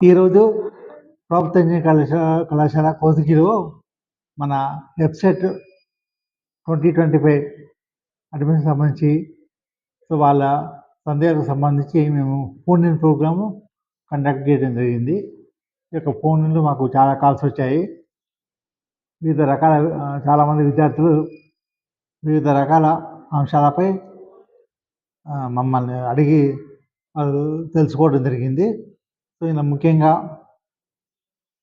ఈరోజు ప్రభుత్వ కళాశాల కళాశాల కోతికిలో మన website twenty twenty five admission సంబంధించి సో వాళ్ళ సందేహాలకు సంబంధించి మేము ఫోన్ ఇన్ ప్రోగ్రాము కండక్ట్ చేయడం జరిగింది. ఈ యొక్క ఫోన్ ఇన్లో మాకు చాలా కాల్స్ వచ్చాయి. వివిధ రకాల చాలామంది విద్యార్థులు వివిధ రకాల అంశాలపై మమ్మల్ని అడిగి వాళ్ళు తెలుసుకోవడం జరిగింది. సో ఇలా ముఖ్యంగా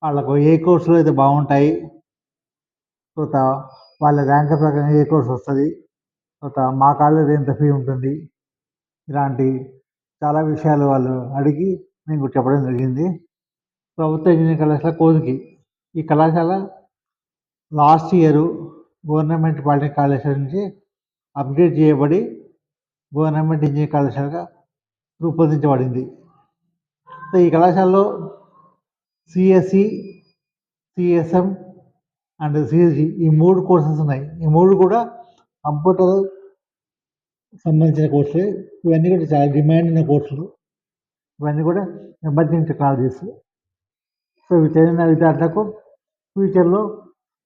వాళ్ళకు ఏ కోర్సులు అయితే బాగుంటాయి తర్వాత వాళ్ళ ర్యాంక్ ప్రకారం ఏ కోర్స్ వస్తుంది తర్వాత మా కాలేజ్ ఎంత ఫీ ఉంటుంది ఇలాంటి చాలా విషయాలు వాళ్ళు అడిగి నేను కూడా చెప్పడం జరిగింది. ప్రభుత్వ ఇంజనీరింగ్ కళాశాల కోదికి. ఈ కళాశాల లాస్ట్ ఇయర్ గవర్నమెంట్ పాలిటెక్నిక్ కళాశాల నుంచి అప్గ్రేడ్ చేయబడి గవర్నమెంట్ ఇంజనీరింగ్ కళాశాలగా రూపొందించబడింది. సో ఈ కళాశాలలో సిఎస్సి సిఎస్ఎం అండ్ సిఎస్జి ఈ మూడు కోర్సెస్ ఉన్నాయి. ఈ మూడు కూడా కంప్యూటర్ సంబంధించిన కోర్సులే ఇవన్నీ కూడా చాలా డిమాండ్ ఉన్న కోర్సులు ఇవన్నీ కూడా ఎమర్జింగ్ టెక్నాలజీస్ సో ఇవి చదివిన విద్యార్థులకు ఫ్యూచర్లో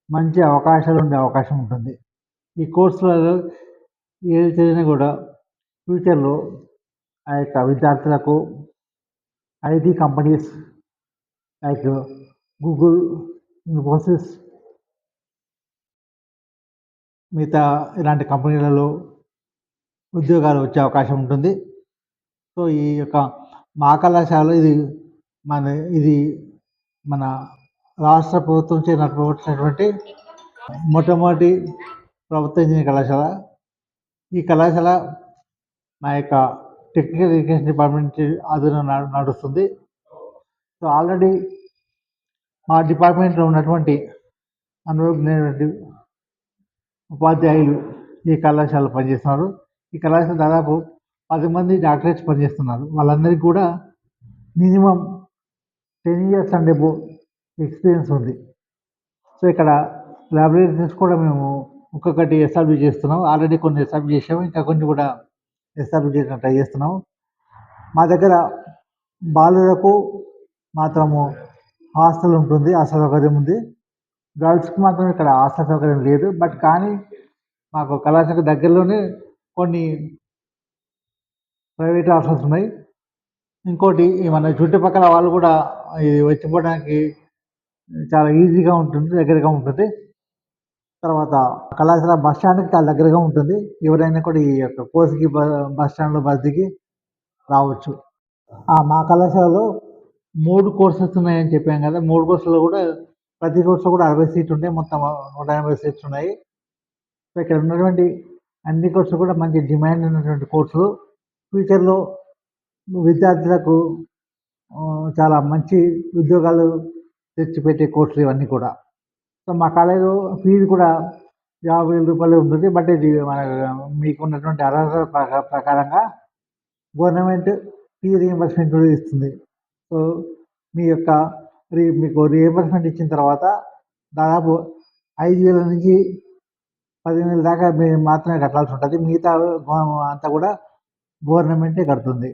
మంచి అవకాశాలు ఉండే అవకాశం ఉంటుంది. ఈ కోర్సులలో ఏది చదివినా కూడా ఫ్యూచర్లో ఆ యొక్క విద్యార్థులకు IT companies like Google Infosys మిగతా ఇలాంటి కంపెనీలలో ఉద్యోగాలు వచ్చే అవకాశం ఉంటుంది. సో ఈ యొక్క మా కళాశాల ఇది మన ఇది మన రాష్ట్ర ప్రభుత్వం చేసినటువంటి మొట్టమొదటి ప్రభుత్వ ఇంజనీరింగ్ కళాశాల. ఈ కళాశాల మా యొక్క టెక్నికల్ ఎడ్యుకేషన్ డిపార్ట్మెంట్ ఆధ్వర్యంలో నడుస్తుంది. సో ఆల్రెడీ మా డిపార్ట్మెంట్లో ఉన్నటువంటి అనుభవజ్ఞమైనటువంటి ఉపాధ్యాయులు ఈ కళాశాలలో పనిచేస్తున్నారు. ఈ కళాశాల దాదాపు పది మంది డాక్టరేట్స్ పనిచేస్తున్నారు. వాళ్ళందరికీ కూడా minimum ten years and above experience ఉంది. సో ఇక్కడ లైబ్రరీస్ కూడా మేము ఒక్కొక్కటి ఎస్టాబ్లిష్ చేస్తున్నాం. ఆల్రెడీ కొన్ని ఎస్టాబ్లిష్ చేసాము ఇంకా కొన్ని కూడా ఎస్టాబ్లిష్ చేయడానికి ట్రై చేస్తున్నాము మా దగ్గర బాలులకు మాత్రము హాస్టల్ ఉంటుంది హాస్టల్ సౌకర్యం ఉంది. గర్ల్స్కి మాత్రం ఇక్కడ హాస్టల్ సౌకర్యం లేదు. బట్ కానీ మాకు కళాశాల దగ్గరలోనే కొన్ని ప్రైవేట్ హాస్టల్స్ ఉన్నాయి. ఇంకోటి మన చుట్టుపక్కల వాళ్ళు కూడా ఇది వచ్చిపోవడానికి చాలా ఈజీగా ఉంటుంది దగ్గరగా ఉంటుంది. తర్వాత కళాశాల బస్ స్టాండ్కి చాలా దగ్గరగా ఉంటుంది. ఎవరైనా కూడా ఈ యొక్క కోసికి బస్ స్టాండ్లో బస్ దిగి రావచ్చు. మా కళాశాలలో మూడు కోర్సెస్ ఉన్నాయని చెప్పాం కదా. మూడు కోర్సులో కూడా ప్రతి కోర్సులో కూడా అరవై సీట్లు ఉంటాయి మొత్తం నూట ఎనభై సీట్స్ ఉన్నాయి. సో ఇక్కడ ఉన్నటువంటి అన్ని కోర్సులు కూడా మంచి డిమాండ్ ఉన్నటువంటి కోర్సులు. ఫ్యూచర్లో విద్యార్థులకు చాలా మంచి ఉద్యోగాలు తెచ్చిపెట్టే కోర్సులు ఇవన్నీ కూడా. సో మా కాలేజీలో ఫీజు కూడా యాభై వేల రూపాయలు ఉంటుంది. బట్ ఇది మన మీకున్నటువంటి అర్హత ప్రకారంగా గవర్నమెంట్ ఫీ రీఎంబర్స్మెంట్ కూడా ఇస్తుంది. సో మీ యొక్క రీ మీకు రీఎంబర్స్మెంట్ ఇచ్చిన తర్వాత దాదాపు ఐదు వేల నుంచి పదిహేను వేల దాకా మీరు మాత్రమే కట్టాల్సి ఉంటుంది. మిగతా అంతా కూడా గవర్నమెంటే కడుతుంది.